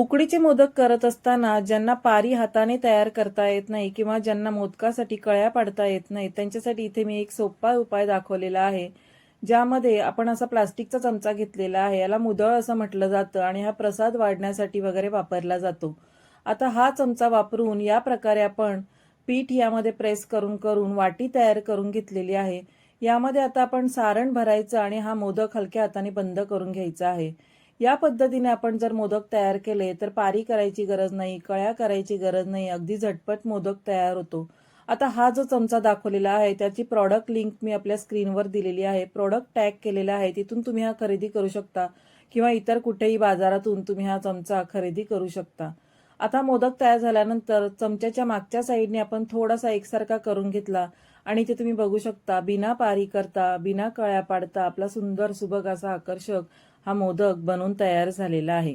उकडीचे मोदक करत असताना ज्यांना पारी हाताने तयार करता येत नाही किंवा ज्यांना मोदकासाठी कळ्या पाडता येत नाही त्यांच्यासाठी इथे मी एक सोपा उपाय दाखवलेला आहे ज्यामध्ये आपण असा प्लास्टिकचा चमचा घेतलेला आहे याला मुदळ असं म्हटलं जातं आणि हा प्रसाद वाढण्यासाठी वगैरे वापरला जातो. आता हा चमचा वापरून या प्रकारे आपण पीठ यामध्ये प्रेस करून करून वाटी तयार करून घेतलेली आहे. यामध्ये आता आपण सारण भरायचं आणि हा मोदक हलक्या हाताने बंद करून घ्यायचा आहे. या पद्धतीने आपण जर मोदक तयार केले तर पारी करायची गरज नाही कळ्या करायची गरज नाही अगदी झटपट मोदक तयार होतो. आता हा जो चमचा दाखवलेला आहे त्याची प्रॉडक्ट लिंक मी आपल्या स्क्रीनवर दिलेली आहे. प्रॉडक्ट टॅग केलेला आहे तिथून तुम्ही हा खरेदी करू शकता किंवा इतर कुठेही बाजारातून तुम्ही हा चमचा खरेदी करू शकता. आता मोदक तयार झाल्यानंतर चमच्याच्या मागच्या साईडने आपण थोडासा एकसारखा करून घेतला. आणि ते तुम्ही बघू शकता बिना पारी करता बिना कळ्या पाडता आपला सुंदर सुबक असा आकर्षक हा मोदक बनवून तयार झालेला आहे.